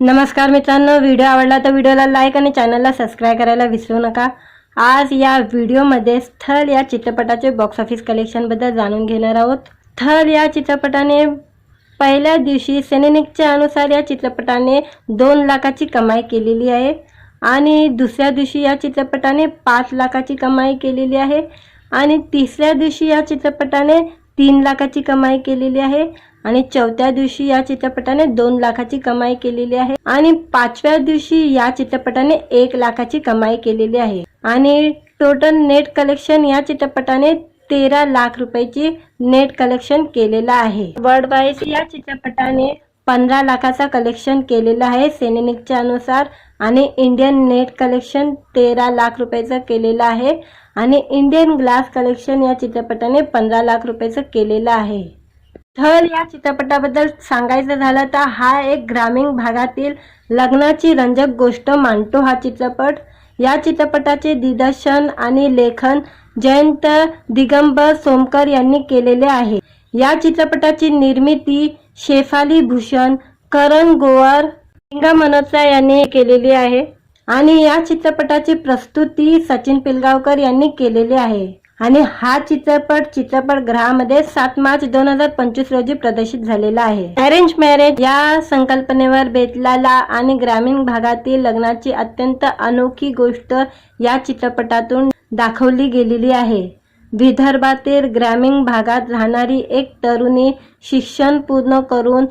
नमस्कार मित्रांनो व्हिडिओ आवडला तर व्हिडिओला लाईक आणि चॅनलला सबस्क्राईब करायला विसरू नका. आज या व्हिडिओमध्ये स्थल या चित्रपटाचे बॉक्स ऑफिस कलेक्शनबद्दल जाणून घेणार आहोत. स्थल या चित्रपटाने पहिल्या दिवशी सेनेनिकच्या अनुसार या चित्रपटाने दोन लाखाची कमाई केलेली आहे आणि दुसऱ्या दिवशी या चित्रपटाने पाच लाखाची कमाई केलेली आहे आणि तिसऱ्या दिवशी या चित्रपटाने तीन लाखाची कमाई केलेली आहे. आणि चौथ्या दिवशी या चित्रपटाने दोन लाखाची कमाई केलेली आहे. आणि पाचव्या दिवशी या चित्रपटाने एक लाखाची कमाई केलेली आहे. आणि टोटल नेट कलेक्शन या चित्रपटाने तेरा लाख रुपयाची नेट कलेक्शन केलेलं आहे. वर्ल्ड वाईज या चित्रपटाने पंधरा लाखाचा कलेक्शन केलेलं आहे. सेनेनिकच्या अनुसार आणि इंडियन नेट कलेक्शन तेरा लाख रुपयाचं केलेलं आहे. आणि इंडियन ग्लास कलेक्शन या चित्रपटाने पंधरा लाख रुपयाचं केलेलं आहे. थल या चित्रपटाबद्दल सांगायचं झालं तर हा एक ग्रामीण भागातील लग्नाची रंजक गोष्ट मांडतो हा चित्रपट. या चित्रपटाचे दिग्दर्शन आणि लेखन जयंत दिगंबर सोमकर यांनी केलेले आहे. या चित्रपटाची निर्मिती शेफाली भूषण करण गोवर लिंगा मनोत्रा यांनी केलेली आहे. आणि या चित्रपटाची प्रस्तुती सचिन पिलगावकर यांनी केलेली आहे. आणि हा चित्रपट चित्रपटगृहामध्ये सात मार्च दोन हजार पंचवीस रोजी प्रदर्शित झालेला आहे. अरेंज मॅरेज या संकल्पनेवर बेतलाला आणि ग्रामीण भागातील लग्नाची अत्यंत अनोखी गोष्ट या चित्रपटातून दाखवली गेलेली आहे. विदर्भातील ग्रामीण भागात राहणारी एक तरुणी शिक्षण पूर्ण करून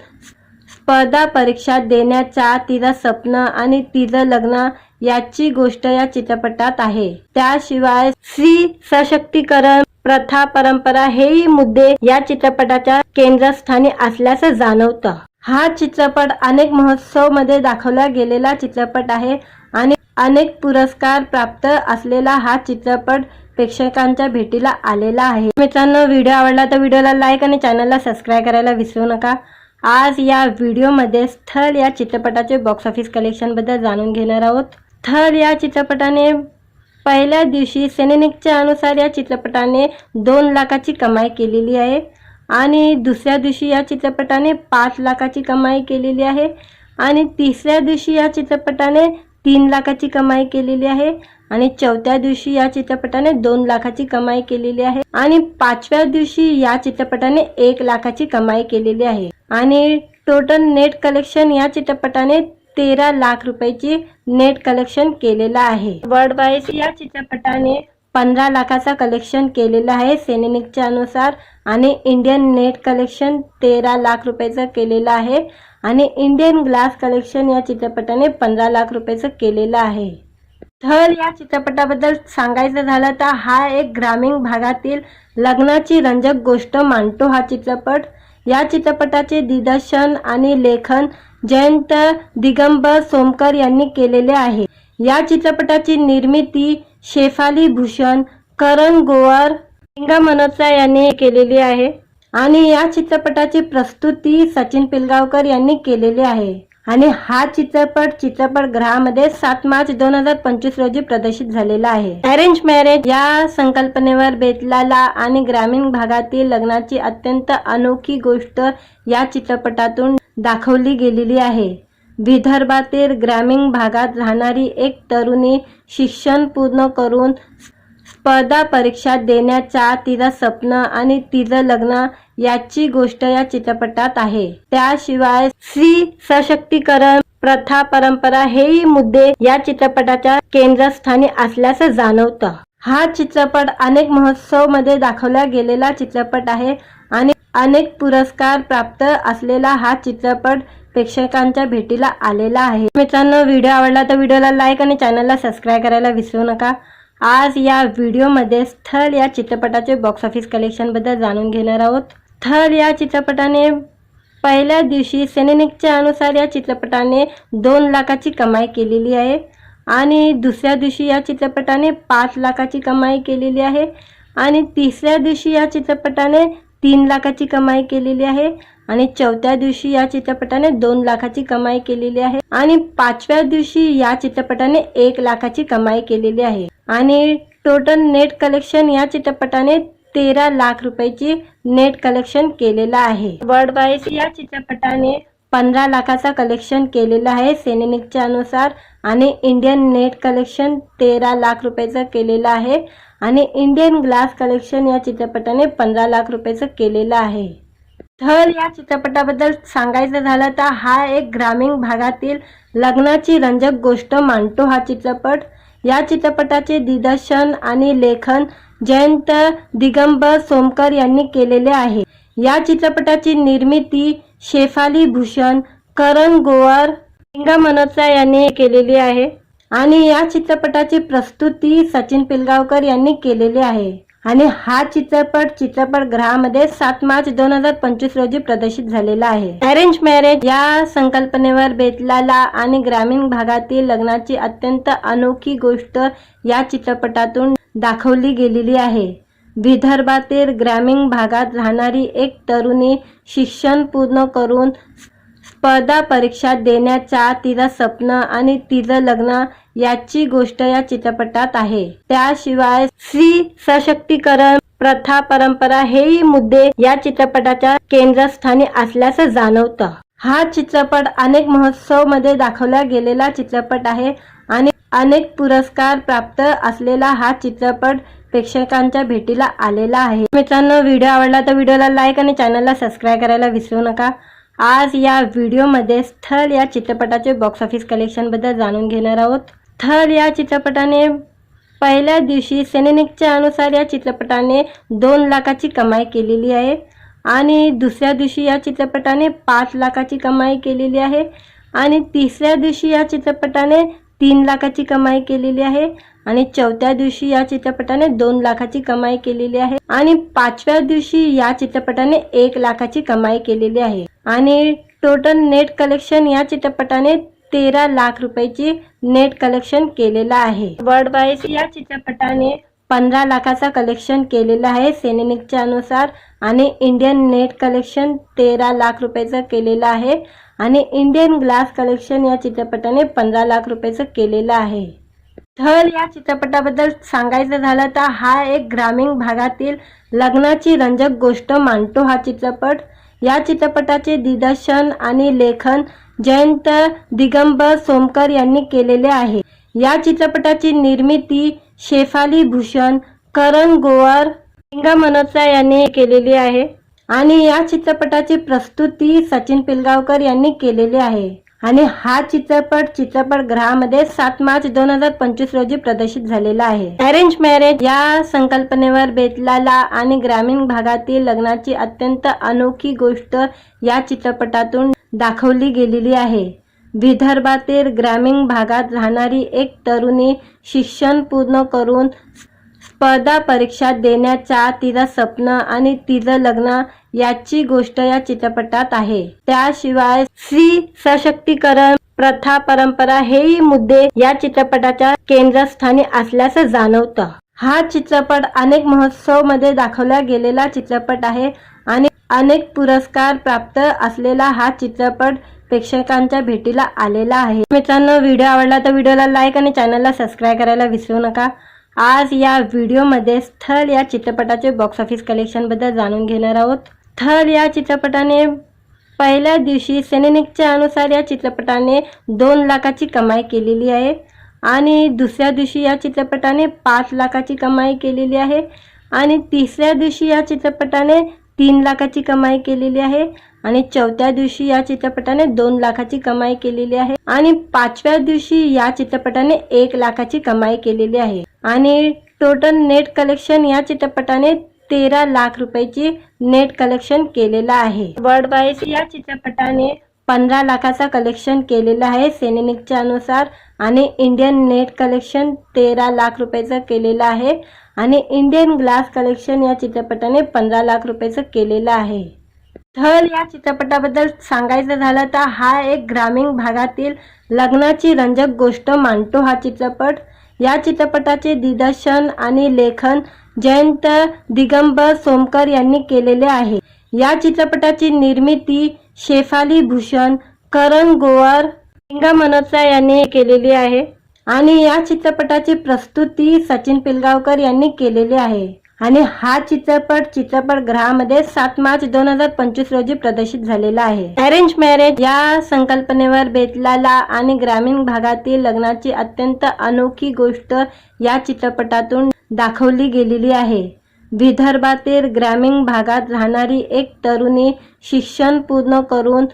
स्पर्धा परीक्षा देण्याचा तिचं स्वप्न आणि तिचं लग्न याची गोष्ट या चित्रपटात आहे. त्याशिवाय स्त्री सशक्तीकरण प्रथा परंपरा हेही मुद्दे या चित्रपटाच्या केंद्रस्थानी असल्याचं जाणवतं. हा चित्रपट अनेक महोत्सवमध्ये दाखवला गेलेला चित्रपट आहे आणि अनेक पुरस्कार प्राप्त असलेला हा चित्रपट प्रेक्षकांच्या भेटीला आलेला आहे. मित्रांनो व्हिडिओ आवडला तर व्हिडिओला लाईक आणि चॅनलला सबस्क्राईब करायला विसरू नका. आज या व्हिडिओमध्ये स्थल या चित्रपटाचे बॉक्स ऑफिस कलेक्शनबद्दल जाणून घेणार आहोत. थर या चित्रपटाने पहिल्या दिवशी सेनेनिकच्या अनुसार या चित्रपटाने दोन लाखाची कमाई केलेली आहे आणि दुसऱ्या दिवशी या चित्रपटाने पाच लाखाची कमाई केलेली आहे आणि तिसऱ्या दिवशी या चित्रपटाने तीन लाखाची कमाई केलेली आहे आणि चौथ्या दिवशी या चित्रपटाने दोन लाखाची कमाई केलेली आहे आणि पाचव्या दिवशी या चित्रपटाने एक लाखाची कमाई केलेली आहे. आणि टोटल नेट कलेक्शन या चित्रपटाने तेरा लाख रुपयाचे नेट कलेक्शन केलेलं आहे. वर्ल्ड वाईज या चित्रपटाने पंधरा लाखाचा कलेक्शन केलेलं आहे. सेनेनिकच्या अनुसार आणि इंडियन नेट कलेक्शन तेरा लाख रुपयाचं केलेलं आहे. आणि इंडियन ग्लास कलेक्शन या चित्रपटाने पंधरा लाख रुपयाचं केलेलं आहे. थर या चित्रपटाबद्दल सांगायचं झालं तर हा एक ग्रामीण भागातील लग्नाची रंजक गोष्ट मांडतो हा चित्रपट. या चित्रपटाचे दिग्दर्शन आणि लेखन जयंत दिगंबर सोमकर यांनी केलेले आहे. या चित्रपटाची निर्मिती शेफाली भूषण करण गोवर लिंगा मनोत्रा यांनी केलेली आहे. आणि या चित्रपटाची प्रस्तुती सचिन पिलगावकर यांनी केलेली आहे. आणि हा चित्रपट चित्रपटगृहामध्ये सात मार्च दोन हजार पंचवीस रोजी प्रदर्शित झालेला आहे. अरेंज मॅरेज या संकल्पनेवर बेतलाला आणि ग्रामीण भागातील लग्नाची अत्यंत अनोखी गोष्ट या चित्रपटातून दाखवली गेलेली आहे. विदर्भातील ग्रामीण भागात राहणारी एक तरुणी शिक्षण पूर्ण करून स्पर्धा परीक्षा देण्याचा तिचं स्वप्न आणि तिचं लग्न याची गोष्ट या चित्रपटात आहे. त्याशिवाय स्त्री सशक्तीकरण प्रथा परंपरा हेही मुद्दे या चित्रपटाच्या केंद्रस्थानी असल्याचं जाणवतं. हा चित्रपट अनेक महोत्सवमध्ये दाखवला गेलेला चित्रपट आहे आणि अनेक पुरस्कार प्राप्त असलेला हा चित्रपट प्रेक्षकांच्या भेटीला आलेला आहे. मित्रांनो व्हिडिओ आवडला तर व्हिडिओला लाईक आणि चॅनलला सबस्क्राईब करायला विसरू नका. आज या व्हिडिओमध्ये स्थल या चित्रपटाचे बॉक्स ऑफिस कलेक्शनबद्दल जाणून घेणार आहोत. स्थल या चित्रपटाने पहिल्या दिवशी सेनेनिकच्या अनुसार या चित्रपटाने दोन लाखाची कमाई केलेली आहे आणि दुसऱ्या दिवशी या चित्रपटाने पाच लाखाची कमाई केलेली आहे आणि तिसऱ्या दिवशी या चित्रपटाने तीन लाखाची कमाई केलेली आहे आणि चौथ्या दिवशी या चित्रपटाने दोन लाखाची कमाई केलेली आहे आणि पाचव्या दिवशी या चित्रपटाने एक लाखाची कमाई केलेली आहे. आणि टोटल नेट कलेक्शन या चित्रपटाने तेरा लाख रुपयाची नेट कलेक्शन केलेलं आहे. वर्ल्ड वाईज या चित्रपटाने पंधरा लाखाचा कलेक्शन केलेलं आहे. सेनेनिकच्या अनुसार आणि इंडियन नेट कलेक्शन तेरा लाख रुपयाचं केलेलं आहे. आणि इंडियन ग्लास कलेक्शन या चित्रपटाने पंधरा लाख रुपयाचं केलेलं आहे. थर या चित्रपटाबद्दल सांगायचं झालं तर हा एक ग्रामीण भागातील लग्नाची रंजक गोष्ट मांडतो हा चित्रपट. या चित्रपटाचे दिग्दर्शन आणि लेखन जयंत दिगंबर सोमकर यांनी केलेले आहे. या चित्रपटाची निर्मिती शेफाली भूषण करण गोवर लिंगा मनोत्रा यांनी केलेली आहे. आणि या चित्रपटाची प्रस्तुती सचिन पिलगावकर यांनी केलेली आहे. आणि हा चित्रपट चित्रपटगृहामध्ये सात मार्च दोन हजार पंचवीस रोजी प्रदर्शित झालेला आहे. अरेंज मॅरेज या संकल्पनेवर बेतलाला आणि ग्रामीण भागातील लग्नाची अत्यंत अनोखी गोष्ट या चित्रपटातून दाखवली गेलेली आहे. विदर्भातील ग्रामीण भागात राहणारी एक तरुणी शिक्षण पूर्ण करून स्पर्धा परीक्षा देण्याचा तिचं स्वप्न आणि तिचं लग्न याची गोष्ट या चित्रपटात आहे. त्याशिवाय स्त्री सशक्तीकरण प्रथा परंपरा हेही मुद्दे या चित्रपटाच्या केंद्रस्थानी असल्याचं जाणवतं. हा चित्रपट अनेक महोत्सवमध्ये दाखवला गेलेला चित्रपट आहे आणि अनेक पुरस्कार प्राप्त असलेला हा चित्रपट प्रेक्षकांच्या भेटीला आलेला आहे. मित्रांनो व्हिडिओ आवडला तर व्हिडिओला लाईक आणि चॅनलला सबस्क्राईब करायला विसरू नका. आज या व्हिडिओमध्ये स्थल या चित्रपटाचे बॉक्स ऑफिस कलेक्शनबद्दल जाणून घेणार आहोत. स्थल या चित्रपटाने पहिल्या दिवशी सेनेनिकच्या अनुसार या चित्रपटाने दोन लाखाची कमाई केलेली आहे आणि दुसऱ्या दिवशी या चित्रपटाने पाच लाखाची कमाई केलेली आहे आणि तिसऱ्या दिवशी या चित्रपटाने तीन लाखाची कमाई केलेली आहे. आणि चौथ्या दिवशी या चित्रपटाने दोन लाखाची कमाई केलेली आहे. आणि पाचव्या दिवशी या चित्रपटाने एक लाखाची कमाई केलेली आहे. आणि टोटल नेट कलेक्शन या चित्रपटाने तेरा लाख रुपयाची नेट कलेक्शन केलेलं आहे. वर्ल्ड वाईज या चित्रपटाने पंधरा लाखाचा कलेक्शन केलेलं आहे. सेनेनिकच्या अनुसार आणि इंडियन नेट कलेक्शन तेरा लाख रुपयाचं केलेलं आहे. आणि इंडियन ग्लास कलेक्शन या चित्रपटाने पंधरा लाख रुपयाचं केलेलं आहे. थल या चित्रपटाबद्दल सांगायचं झालं तर हा एक ग्रामीण भागातील लग्नाची रंजक गोष्ट मांडतो हा चित्रपट. या चित्रपटाचे दिग्दर्शन आणि लेखन जयंत दिगंबर सोमकर यांनी केलेले आहे. या चित्रपटाची निर्मिती शेफाली भूषण करण गोवर लिंगा मनोत्रा यांनी केलेली आहे. आणि या चित्रपटाची प्रस्तुती सचिन पिलगावकर यांनी केलेली आहे. आणि हा चित्रपट चित्रपटगृहामध्ये सात मार्च दोन हजार पंचवीस रोजी प्रदर्शित झालेला आहे. अरेंज मॅरेज या संकल्पनेवर बेतलेला आणि ग्रामीण भागातील लग्नाची अत्यंत अनोखी गोष्ट या चित्रपटातून दाखवली गेलेली आहे. विदर्भातील ग्रामीण भागात राहणारी एक तरुणी शिक्षण पूर्ण करून स्पर्धा परीक्षा देण्याचा तिचं स्वप्न आणि तिचं लग्न याची गोष्ट या चित्रपटात आहे. त्याशिवाय स्त्री सशक्तीकरण प्रथा परंपरा हेही मुद्दे या चित्रपटाच्या केंद्रस्थानी असल्याचं जाणवतं. हा चित्रपट अनेक महोत्सवमध्ये दाखवला गेलेला चित्रपट आहे आणि अनेक पुरस्कार प्राप्त असलेला हा चित्रपट प्रेक्षकांच्या भेटीला आलेला आहे. मित्रांनो व्हिडिओ आवडला तर व्हिडिओला लाईक आणि चॅनलला सबस्क्राईब करायला विसरू नका. आज या व्हिडिओमध्ये स्थल या चित्रपटाचे बॉक्स ऑफिस कलेक्शनबद्दल जाणून घेणार आहोत. थर या चित्रपटाने पहिल्या दिवशी सेनेनिकच्या अनुसार या चित्रपटाने दोन लाखाची कमाई केलेली आहे आणि दुसऱ्या दिवशी या चित्रपटाने पाच लाखाची कमाई केलेली आहे आणि तिसऱ्या दिवशी या चित्रपटाने तीन लाखाची कमाई केलेली आहे आणि चौथ्या दिवशी या चित्रपटाने दोन लाखाची कमाई केलेली आहे आणि पाचव्या दिवशी या चित्रपटाने एक लाखाची कमाई केलेली आहे. आणि टोटल नेट कलेक्शन या चित्रपटाने तेरा लाख रुपयाची नेट कलेक्शन केलेलं आहे. वर्ल्ड वाईज या चित्रपटाने पंधरा लाखाचा कलेक्शन केलेलं आहे. सेनेनिकच्या अनुसार आणि इंडियन नेट कलेक्शन तेरा लाख रुपयाचं केलेलं आहे. आणि इंडियन ग्लास कलेक्शन या चित्रपटाने पंधरा लाख रुपयाचं केलेलं आहे. थल या चित्रपटाबद्दल सांगायचं झालं तर हा एक ग्रामीण भागातील लग्नाची रंजक गोष्ट मांडतो हा चित्रपट. या चित्रपटाचे दिग्दर्शन आणि लेखन जयंत दिगंबर सोमकर यांनी केलेले आहे. या चित्रपटाची निर्मिती शेफाली भूषण करण गोवर लिंगा मनोत्रा यांनी केलेली आहे आणि या चित्रपटाची प्रस्तुती सचिन पिलगावकर यांनी केलेली आहे. आणि हा चित्रपट चित्रपटगृहामध्ये सात मार्च दोन हजार पंचवीस रोजी प्रदर्शित झालेला आहे. अरेंज मॅरेज या संकल्पनेवर बेतलाला आणि ग्रामीण भागातील लग्नाची अत्यंत अनोखी गोष्ट या चित्रपटातून दाखवली गेलेली आहे. विदर्भातील ग्रामीण भागात राहणारी एक तरुणी शिक्षण पूर्ण करून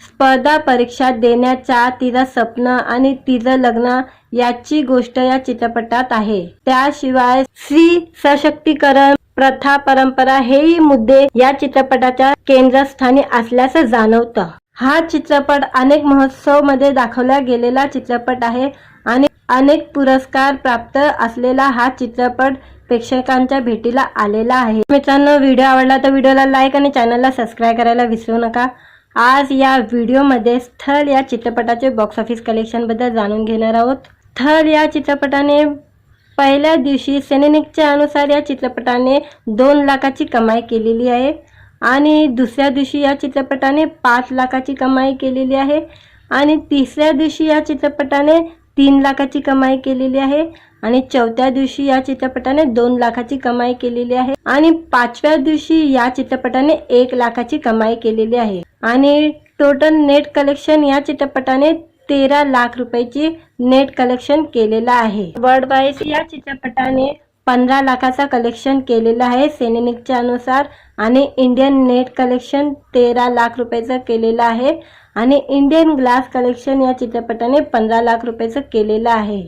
स्पर्धा परीक्षा देण्याचा तिचं स्वप्न आणि तिचं लग्न याची गोष्ट या चित्रपटात आहे. त्याशिवाय स्त्री सशक्तीकरण प्रथा परंपरा हेही मुद्दे या चित्रपटाच्या केंद्रस्थानी असल्याचं जाणवतं. हा चित्रपट अनेक महोत्सवमध्ये दाखवला गेलेला चित्रपट आहे. आणि अनेक पुरस्कार प्राप्त असलेला हा चित्रपट प्रेक्षकांच्या भेटीला आलेला आहे. मित्रांनो व्हिडिओ आवडला तर व्हिडिओला लाईक आणि चॅनलला सबस्क्राईब करायला विसरू नका. आज या व्हिडिओमध्ये स्थल या चित्रपटाचे बॉक्स ऑफिस कलेक्शनबद्दल जाणून घेणार आहोत. थल या चित्रपटाने पहिल्या दिवशी सेनेनिकच्या अनुसार या चित्रपटाने दोन लाखाची कमाई केलेली आहे आणि दुसऱ्या दिवशी या चित्रपटाने पाच लाखाची कमाई केलेली आहे आणि तिसऱ्या दिवशी या चित्रपटाने तीन लाखाची कमाई केलेली आहे आणि चौथ्या दिवशी या चित्रपटाने दोन लाखाची कमाई केलेली आहे आणि पाचव्या दिवशी या चित्रपटाने एक लाखाची कमाई केलेली आहे. आणि टोटल नेट कलेक्शन या चित्रपटाने तेरा लाख रुपयाची नेट कलेक्शन केलेलं आहे. वर्ल्ड वाईज या चित्रपटाने पंधरा लाखाचा कलेक्शन केलेलं आहे सेनेनिकच्या अनुसार आणि इंडियन नेट कलेक्शन तेरा लाख रुपयाचं केलेलं आहे. आणि इंडियन ग्लास कलेक्शन या चित्रपटाने पंधरा लाख रुपयाचं केलेलं आहे.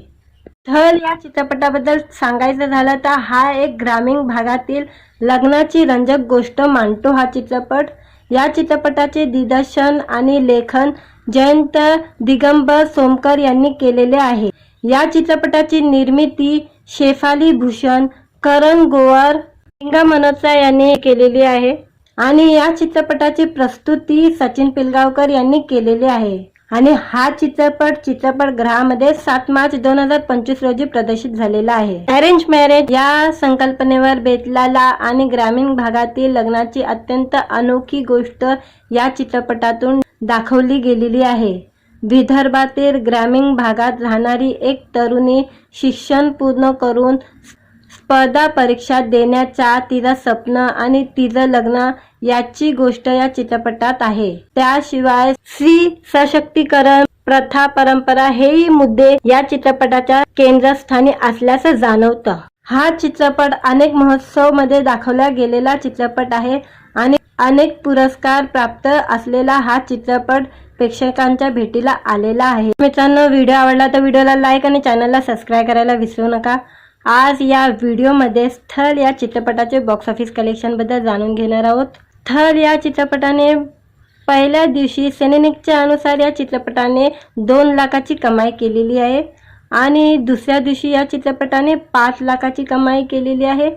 थल या चित्रपटाबद्दल सांगायचं झालं तर हा एक ग्रामीण भागातील लग्नाची रंजक गोष्ट मांडतो हा चित्रपट. या चित्रपटाचे दिग्दर्शन आणि लेखन जयंत दिगंबर सोमकर यांनी केलेले आहे. या चित्रपटाची निर्मिती शेफाली भूषण करण गोवर लिंगा मनोत्सा यांनी केलेली आहे. आणि या चित्रपटाची प्रस्तुती सचिन पिलगावकर यांनी केलेली आहे. आणि हा चित्रपट चित्रपटगृहामध्ये सात मार्च दोन हजार पंचवीस रोजी प्रदर्शित झालेला आहे. अरेंज मॅरेज या संकल्पनेवर बेतलाला आणि ग्रामीण भागातील लग्नाची अत्यंत अनोखी गोष्ट या चित्रपटातून दाखवली गेलेली आहे. विदर्भातील ग्रामीण भागात राहणारी एक तरुणी शिक्षण पूर्ण करून स्पर्धा परीक्षा देण्याचा तिचं स्वप्न आणि तिचं लग्न याची गोष्ट या चित्रपटात आहे. त्याशिवाय स्त्री सशक्तीकरण प्रथा परंपरा हेही मुद्दे या चित्रपटाच्या केंद्रस्थानी असल्याचं जाणवतं. हा चित्रपट अनेक महोत्सवमध्ये दाखवला गेलेला चित्रपट आहे आणि अनेक पुरस्कार प्राप्त असलेला हा चित्रपट प्रेक्षकांच्या भेटीला आलेला आहे. मित्रांनो व्हिडिओ आवडला तर व्हिडिओला लाईक आणि चॅनलला सबस्क्राईब करायला विसरू नका. आज या व्हिडिओमध्ये स्थल या चित्रपटाचे बॉक्स ऑफिस कलेक्शनबद्दल जाणून घेणार आहोत. थल या चित्रपटाने पहिल्या दिवशी सेनेनिकच्या अनुसार या चित्रपटाने दोन लाखाची कमाई केलेली आहे आणि दुसऱ्या दिवशी या चित्रपटाने पाच लाखाची कमाई केलेली आहे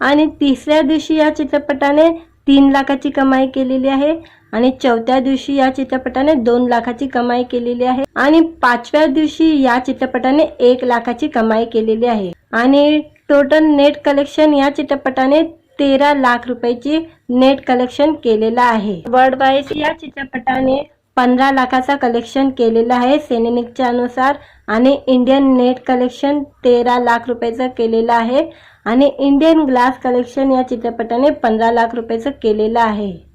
आणि तिसऱ्या दिवशी या चित्रपटाने तीन लाखाची कमाई केलेली आहे. आणि चौथ्या दिवशी या चित्रपटाने दोन लाखाची कमाई केलेली आहे. आणि पाचव्या दिवशी या चित्रपटाने एक लाखाची कमाई केलेली आहे. आणि टोटल नेट कलेक्शन या चित्रपटाने तेरा लाख रुपयाची नेट कलेक्शन केलेलं आहे. वर्ल्ड वाईज या चित्रपटाने पंधरा लाखाचा कलेक्शन केलेलं आहे. सेनेनिकच्या अनुसार आणि इंडियन नेट कलेक्शन तेरा लाख रुपयाचं केलेलं आहे. आणि इंडियन ग्लास कलेक्शन या चित्रपटाने पंधरा लाख रुपयाचं केलेलं आहे.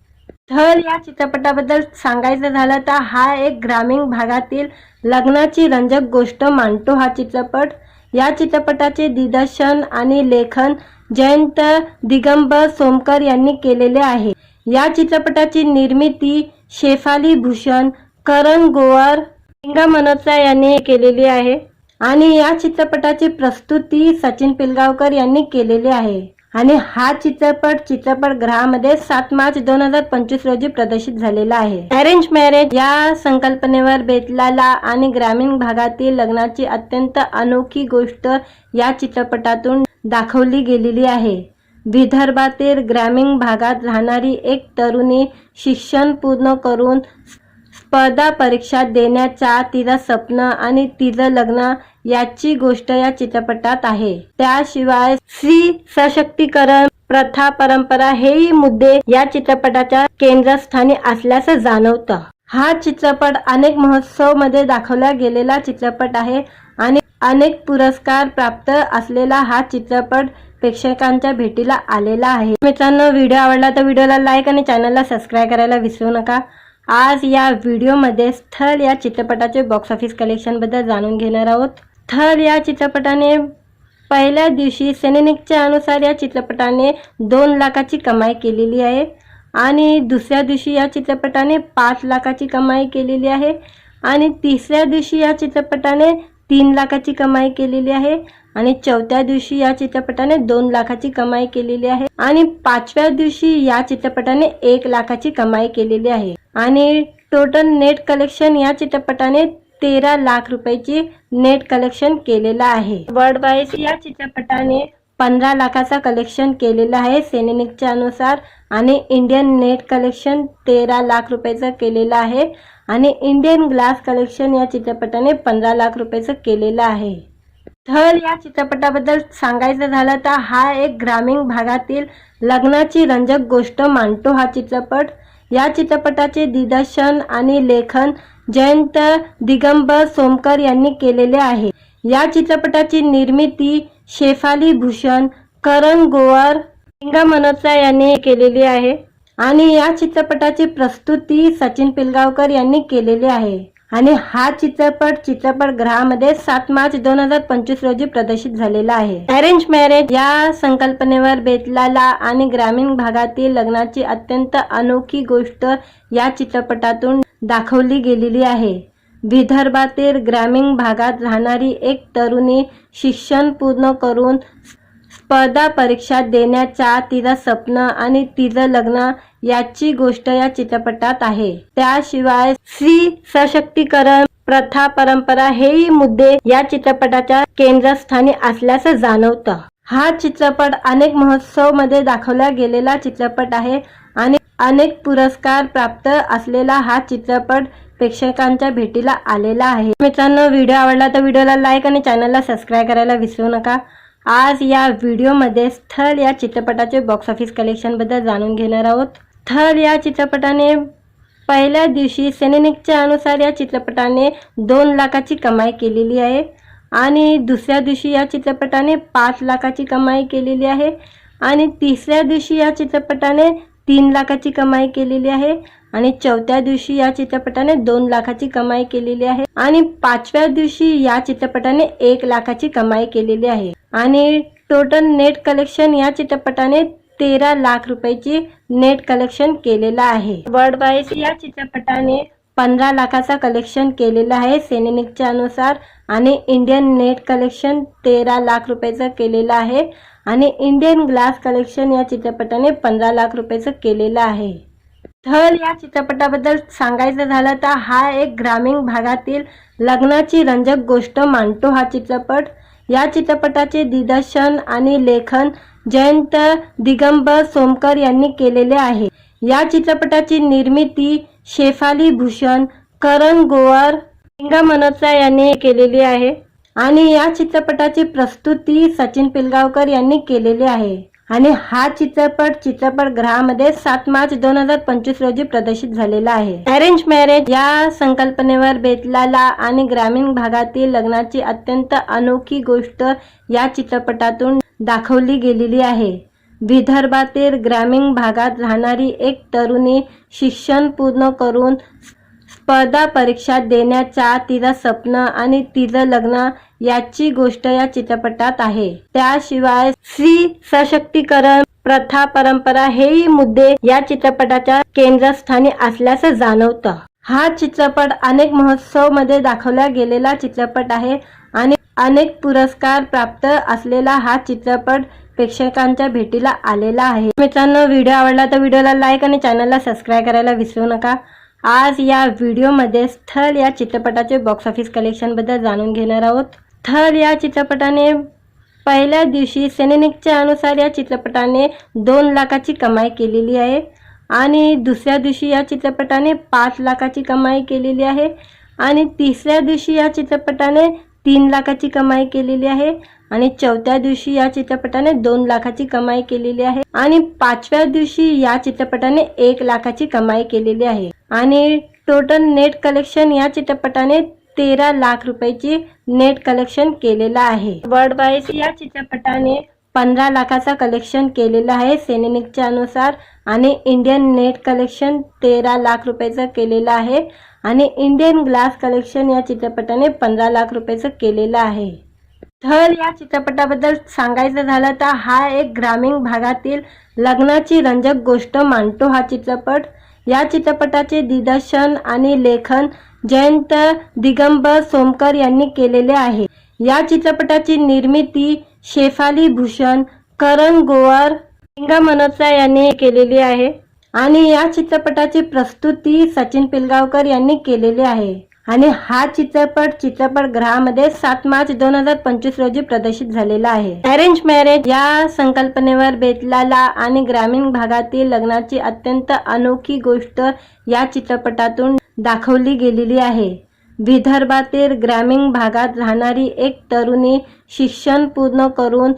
थल या चित्रपटाबद्दल सांगायचं झालं तर हा एक ग्रामीण भागातील लग्नाची रंजक गोष्ट मांडतो हा चित्रपट. या चित्रपटाचे दिग्दर्शन आणि लेखन जयंत दिगंबर सोमकर यांनी केलेले आहे. या चित्रपटाची निर्मिती शेफाली भूषण करण गोवर लिंगा मनोत्रा यांनी केलेली आहे. आणि या चित्रपटाची प्रस्तुती सचिन पिलगावकर यांनी केलेली आहे. आणि हा चित्रपट चित्रपटगृहामध्ये सात मार्च दोन हजार पंचवीस रोजी प्रदर्शित झालेला आहे. अरेंज मॅरेज या संकल्पनेवर बेतलाला आणि ग्रामीण भागातील लग्नाची अत्यंत अनोखी गोष्ट या चित्रपटातून दाखवली गेलेली आहे. विदर्भातील ग्रामीण भागात राहणारी एक तरुणी शिक्षण पूर्ण करून स्पर्धा परीक्षा देण्याचा तिचं स्वप्न आणि तिचं लग्न याची गोष्ट या चित्रपटात आहे. त्याशिवाय स्त्री सशक्तीकरण प्रथा परंपरा हेही मुद्दे या चित्रपटाच्या केंद्रस्थानी असल्याचं जाणवतं. हा चित्रपट अनेक महोत्सवमध्ये दाखवला गेलेला चित्रपट आहे आणि अनेक पुरस्कार प्राप्त असलेला हा चित्रपट प्रेक्षकांच्या भेटीला आलेला आहे. मित्रांनो व्हिडिओ आवडला तर व्हिडिओला लाईक आणि चॅनलला सबस्क्राईब करायला विसरू नका. आज या व्हिडिओमध्ये स्थल या चित्रपटाचे बॉक्स ऑफिस कलेक्शनबद्दल जाणून घेणार आहोत. स्थल या चित्रपटाने पहिल्या दिवशी सेनेनिकच्या अनुसार या चित्रपटाने दोन लाखाची कमाई केलेली आहे आणि दुसऱ्या दिवशी या चित्रपटाने पाच लाखाची कमाई केलेली आहे आणि तिसऱ्या दिवशी या चित्रपटाने तीन लाखाची कमाई केलेली आहे आणि चौथ्या दिवशी या चित्रपटाने दोन लाखाची कमाई केलेली आहे आणि पाचव्या दिवशी या चित्रपटाने एक लाखाची कमाई केलेली आहे. आणि टोटल नेट कलेक्शन या चित्रपटाने तेरा लाख रुपयाची नेट कलेक्शन केलेलं आहे. वर्ल्ड वाईज या चित्रपटाने पंधरा लाखाचा कलेक्शन केलेलं आहे. सेनेनिकच्या अनुसार आणि इंडियन नेट कलेक्शन तेरा लाख रुपयाचं केलेलं आहे. आणि इंडियन ग्लास कलेक्शन या चित्रपटाने पंधरा लाख रुपयाचं केलेलं आहे. थल या चित्रपटाबद्दल सांगायचं झालं तर हा एक ग्रामीण भागातील लग्नाची रंजक गोष्ट मांडतो हा चित्रपट. या चित्रपटाचे दिग्दर्शन आणि लेखन जयंत दिगंबर सोमकर यांनी केलेले आहे. या चित्रपटाची निर्मिती शेफाली भूषण करण गोवर लिंगा मनोत्रा यांनी केलेली आहे. आणि या चित्रपटाची प्रस्तुती सचिन पिलगावकर यांनी केलेली आहे. आणि हा चित्रपट चित्रपटगृहामध्ये सात मार्च दोन हजार पंचवीस रोजी प्रदर्शित झालेला आहे. अरेंज मॅरेज या संकल्पनेवर बेतलाला आणि ग्रामीण भागातील लग्नाची अत्यंत अनोखी गोष्ट या चित्रपटातून दाखवली गेलेली आहे. विदर्भातील ग्रामीण भागात राहणारी एक तरुणी शिक्षण पूर्ण करून स्पर्धा परीक्षा देण्याचा तिचं स्वप्न आणि तिचं लग्न याची गोष्ट या चित्रपटात आहे. त्याशिवाय स्त्री सशक्तीकरण प्रथा परंपरा हेही मुद्दे या चित्रपटाच्या केंद्रस्थानी असल्याचं जाणवतं. हा चित्रपट अनेक महोत्सवमध्ये दाखवला गेलेला चित्रपट आहे आणि अनेक पुरस्कार प्राप्त असलेला हा चित्रपट प्रेक्षकांच्या भेटीला आलेला आहे. मित्रांनो व्हिडिओ आवडला तर व्हिडिओला लाईक आणि चॅनलला सबस्क्राईब करायला विसरू नका. आज या व्हिडिओमध्ये स्थल या चित्रपटाचे बॉक्स ऑफिस कलेक्शनबद्दल जाणून घेणार आहोत. थर या चित्रपटाने पहिल्या दिवशी सेनेनिकच्या अनुसार या चित्रपटाने दोन लाखाची कमाई केलेली आहे आणि दुसऱ्या दिवशी या चित्रपटाने पाच लाखाची कमाई केलेली आहे आणि तिसऱ्या दिवशी या चित्रपटाने तीन लाखाची कमाई केलेली आहे आणि चौथ्या दिवशी या चित्रपटाने दोन लाखाची कमाई केलेली आहे आणि पाचव्या दिवशी या चित्रपटाने एक लाखाची कमाई केलेली आहे. आणि टोटल नेट कलेक्शन या चित्रपटाने तेरा लाख रुपयाची नेट कलेक्शन केलेलं आहे. वर्ल्ड वाईज या चित्रपटाने पंधरा लाखाचा कलेक्शन केलेलं आहे. सेनेनिकच्या अनुसार आणि इंडियन नेट कलेक्शन तेरा लाख रुपयाचं केलेलं आहे. आणि इंडियन ग्लास कलेक्शन या चित्रपटाने पंधरा लाख रुपयाचं केलेलं आहे. थल या चित्रपटाबद्दल सांगायचं झालं तर हा एक ग्रामीण भागातील लग्नाची रंजक गोष्ट मांडतो हा चित्रपट. या चित्रपटाचे दिग्दर्शन आणि लेखन जयंत दिगंबर सोमकर यांनी केलेले आहे. या चित्रपटाची निर्मिती शेफाली भूषण करण गोवर लिंगा मनोत्रा यांनी केलेली आहे. आणि या चित्रपटाची प्रस्तुती सचिन पिलगावकर यांनी केलेली आहे. आणि हा चित्रपट चित्रपटगृहामध्ये सात मार्च दोन हजार पंचवीस रोजी प्रदर्शित झालेला आहे. अरेंज मॅरेज या संकल्पनेवर बेतलेला आणि ग्रामीण भागातील लग्नाची अत्यंत अनोखी गोष्ट या चित्रपटातून दाखवली गेलेली आहे. विदर्भातील ग्रामीण भागात राहणारी एक तरुणी शिक्षण पूर्ण करून स्पर्धा परीक्षा देण्याचा तिचं स्वप्न आणि तिचं लग्न याची गोष्ट या चित्रपटात आहे. त्याशिवाय स्त्री सशक्तीकरण प्रथा परंपरा हेही मुद्दे या चित्रपटाच्या केंद्रस्थानी असल्याचं जाणवतं. हा चित्रपट अनेक महोत्सवमध्ये दाखवला गेलेला चित्रपट आहे आणि अनेक पुरस्कार प्राप्त असलेला हा चित्रपट प्रेक्षकांच्या भेटीला आलेला आहे. मित्रांनो व्हिडिओ आवडला तर व्हिडिओला लाईक आणि चॅनलला सबस्क्राईब करायला विसरू नका. आज या व्हिडिओमध्ये स्थल या चित्रपटाचे बॉक्स ऑफिस कलेक्शनबद्दल जाणून घेणार आहोत. स्थल या चित्रपटाने पहिल्या दिवशी सेनेनिकच्या अनुसार या चित्रपटाने दोन लाखाची कमाई केलेली आहे आणि दुसऱ्या दिवशी या चित्रपटाने पाच लाखाची कमाई केलेली आहे आणि तिसऱ्या दिवशी या चित्रपटाने तीन लाखाची कमाई केलेली आहे आणि चौथ्या दिवशी या चित्रपटाने दोन लाखाची कमाई केलेली आहे आणि पाचव्या दिवशी या चित्रपटाने एक लाखाची कमाई केलेली आहे. आणि टोटल नेट कलेक्शन या चित्रपटाने तेरा लाख रुपयाची नेट कलेक्शन केलेलं आहे. वर्ल्ड वाईज या चित्रपटाने पंधरा लाखाचा कलेक्शन केलेलं आहे. सेनेनिकच्या अनुसार आणि इंडियन नेट कलेक्शन तेरा लाख रुपयाचं केलेलं आहे. आणि इंडियन ग्लास कलेक्शन या चित्रपटाने पंधरा लाख रुपयाचं केलेलं आहे. थल या चित्रपटाबद्दल सांगायचं झालं तर हा एक ग्रामीण भागातील लग्नाची रंजक गोष्ट मांडतो हा चित्रपट. या चित्रपटाचे दिग्दर्शन आणि लेखन जयंत दिगंबर सोमकर यांनी केलेले आहे. या चित्रपटाची निर्मिती शेफाली भूषण करण गोवर लिंगा मनोत्सा यांनी केलेली आहे आणि या चित्रपटाची प्रस्तुती सचिन पिलगावकर यांनी केलेली आहे. आणि हा चित्रपट चित्रपटगृहामध्ये सात मार्च दोन हजार पंचवीस रोजी प्रदर्शित झालेला आहे. अरेंज मॅरेज या संकल्पनेवर बेतलेला आणि ग्रामीण भागातील लग्नाची अत्यंत अनोखी गोष्ट या चित्रपटातून दाखवली गेलेली आहे. विदर्भातील ग्रामीण भागात राहणारी एक तरुणी शिक्षण पूर्ण करून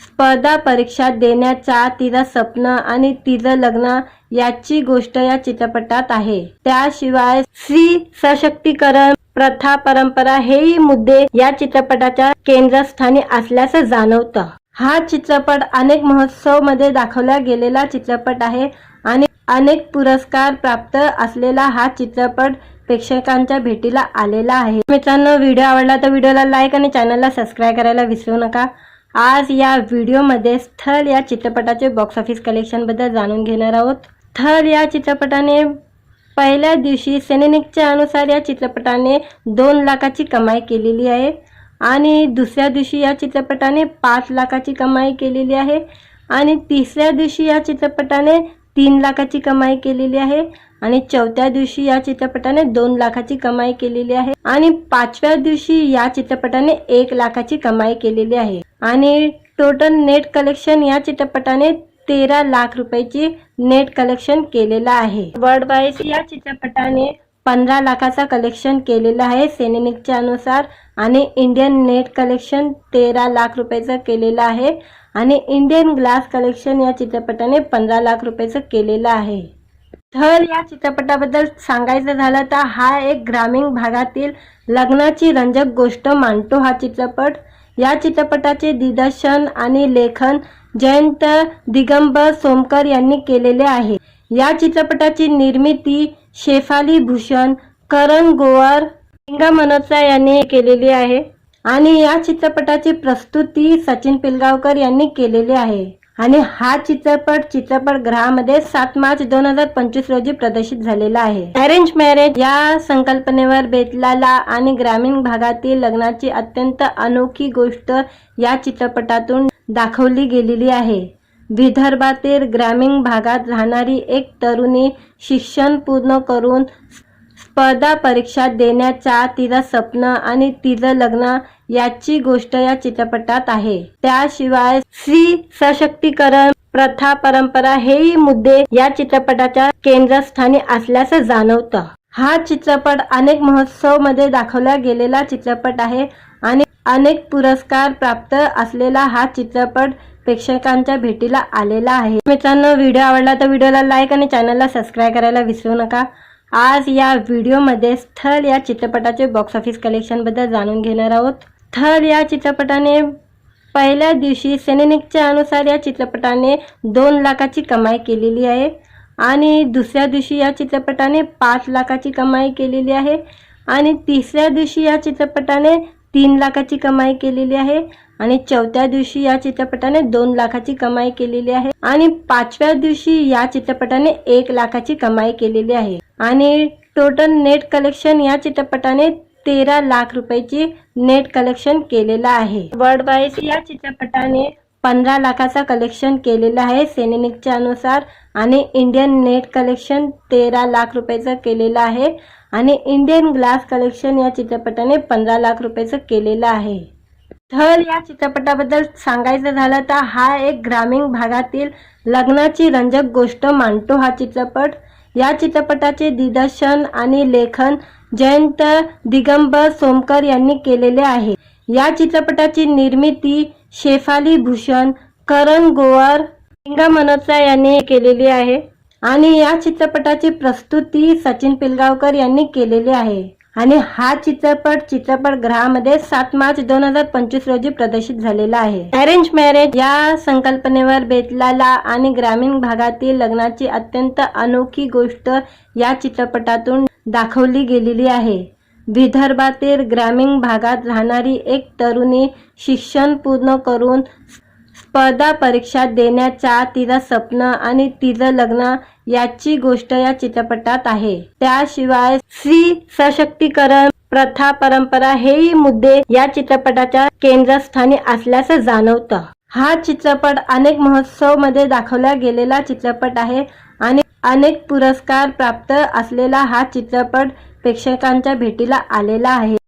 स्पर्धा परीक्षा देण्याचा तिचं स्वप्न आणि तिचं लग्न याची गोष्ट या चित्रपटात आहे. त्याशिवाय स्त्री सशक्तीकरण प्रथा परंपरा हेही मुद्दे या चित्रपटाच्या केंद्रस्थानी असल्याचं जाणवतं. हा चित्रपट अनेक महोत्सवमध्ये दाखवला गेलेला चित्रपट आहे आणि अनेक पुरस्कार प्राप्त असलेला हा चित्रपट प्रेक्षकांच्या भेटीला आलेला आहे. मित्रांनो व्हिडिओ आवडला तर व्हिडिओला लाईक आणि चॅनलला सबस्क्राईब करायला विसरू नका. आज या व्हिडिओमध्ये स्थल या चित्रपटाचे बॉक्स ऑफिस कलेक्शनबद्दल जाणून घेणार आहोत. थर या चित्रपटाने पहिल्या दिवशी सेनेनिकच्या अनुसार या चित्रपटाने दोन लाखाची कमाई केलेली आहे आणि दुसऱ्या दिवशी या चित्रपटाने पाच लाखाची कमाई केलेली आहे आणि तिसऱ्या दिवशी या चित्रपटाने तीन लाखाची कमाई केलेली आहे आणि चौथ्या दिवशी या चित्रपटाने दोन लाखाची कमाई केलेली आहे आणि पाचव्या दिवशी या चित्रपटाने एक लाखाची कमाई केलेली आहे. आणि टोटल नेट कलेक्शन या चित्रपटाने तेरा लाख रुपयाचे नेट कलेक्शन केलेलं आहे. वर्ल्ड वाईज या चित्रपटाने पंधरा लाखाचा कलेक्शन केलेलं आहे. सेनेनिकच्या अनुसार आणि इंडियन नेट कलेक्शन तेरा लाख रुपयाचं केलेलं आहे. आणि इंडियन ग्लास कलेक्शन या चित्रपटाने पंधरा लाख रुपयाचं केलेलं आहे. तर या चित्रपटाबद्दल सांगायचं झालं तर हा एक ग्रामीण भागातील लग्नाची रंजक गोष्ट मांडतो हा चित्रपट. या चित्रपटाचे दिग्दर्शन आणि लेखन जयंत दिगंबर सोमकर यांनी केलेले आहे. या चित्रपटाची निर्मिती शेफाली भूषण करण गोवर लिंगा मनोत्सा यांनी केलेली आहे. आणि या चित्रपटाची प्रस्तुती सचिन पिलगावकर यांनी केलेली आहे. आणि हा चित्रपट चित्रपटगृहामध्ये सात मार्च दोन हजार पंचवीस रोजी प्रदर्शित झालेला आहे. अरेंज मॅरेज या संकल्पनेवर बेतलाला आणि ग्रामीण भागातील लग्नाची अत्यंत अनोखी गोष्ट या चित्रपटातून दाखवली गेलेली आहे. विदर्भातील ग्रामीण भागात राहणारी एक तरुणी शिक्षण पूर्ण करून स्पर्धा परीक्षा देण्याचा तिचं स्वप्न आणि तिचं लग्न याची गोष्ट या चित्रपटात आहे. त्याशिवाय स्त्री सशक्तीकरण प्रथा परंपरा हेही मुद्दे या चित्रपटाच्या केंद्रस्थानी असल्याचं जाणवतं. हा चित्रपट अनेक महोत्सवमध्ये दाखवला गेलेला चित्रपट आहे आणि अनेक पुरस्कार प्राप्त असलेला हा चित्रपट प्रेक्षकांच्या भेटीला आलेला आहे. मित्रांनो व्हिडिओ आवडला तर व्हिडिओला लाईक आणि चॅनलला सबस्क्राईब करायला विसरू नका. आज या व्हिडिओमध्ये स्थल या चित्रपटाचे बॉक्स ऑफिस कलेक्शनबद्दल जाणून घेणार आहोत. थर या चित्रपटाने पहिल्या दिवशी सेनेनिकच्या अनुसार या चित्रपटाने दोन लाखाची कमाई केलेली आहे आणि दुसऱ्या दिवशी या चित्रपटाने पाच लाखाची कमाई केलेली आहे आणि तिसऱ्या दिवशी या चित्रपटाने तीन लाखाची कमाई केलेली आहे आणि चौथ्या दिवशी या चित्रपटाने दोन लाखाची कमाई केलेली आहे आणि पाचव्या दिवशी या चित्रपटाने एक लाखाची कमाई केलेली आहे. आणि टोटल नेट कलेक्शन या चित्रपटाने तेरा लाख रुपयाची नेट कलेक्शन केलेलं आहे. वर्ल्ड वाईज या चित्रपटाने पंधरा लाखाचा कलेक्शन केलेलं आहे. सेनेनिकच्या अनुसार आणि इंडियन नेट कलेक्शन तेरा लाख रुपयाचं केलेलं आहे. आणि इंडियन ग्लास कलेक्शन या चित्रपटाने पंधरा लाख रुपयाचं केलेलं आहे. थल या चित्रपटाबद्दल सांगायचं झालं तर हा एक ग्रामीण भागातील लग्नाची रंजक गोष्ट मांडतो हा चित्रपट. या चित्रपटाचे दिग्दर्शन आणि लेखन जयंत दिगंबर सोमकर यांनी केलेले आहे. या चित्रपटाची निर्मिती शेफाली भूषण करण गोवर लिंगा मनोत्रा यांनी केलेली आहे आणि या चित्रपटाची प्रस्तुती सचिन पिलगावकर यांनी केलेली आहे. आणि हा चित्रपट चित्रपटगृहामध्ये सात मार्च दोन हजार पंचवीस रोजी प्रदर्शित झालेला आहे. अरेंज मॅरेज या संकल्पनेवर बेतलेला आणि ग्रामीण भागातील लग्नाची अत्यंत अनोखी गोष्ट या चित्रपटातून दाखवली गेलेली आहे. विदर्भातील ग्रामीण भागात राहणारी एक तरुणी शिक्षण पूर्ण करून स्पर्धा परीक्षा देण्याचा तिचं स्वप्न आणि तिचं लग्न याची गोष्ट या चित्रपटात आहे. त्याशिवाय स्त्री सशक्तीकरण प्रथा परंपरा हेही मुद्दे या चित्रपटाच्या केंद्रस्थानी असल्याचं जाणवतं. हा चित्रपट अनेक महोत्सवमध्ये दाखवला गेलेला चित्रपट आहे आणि अनेक पुरस्कार प्राप्त असलेला हा चित्रपट प्रेक्षकांच्या भेटीला आलेला आहे.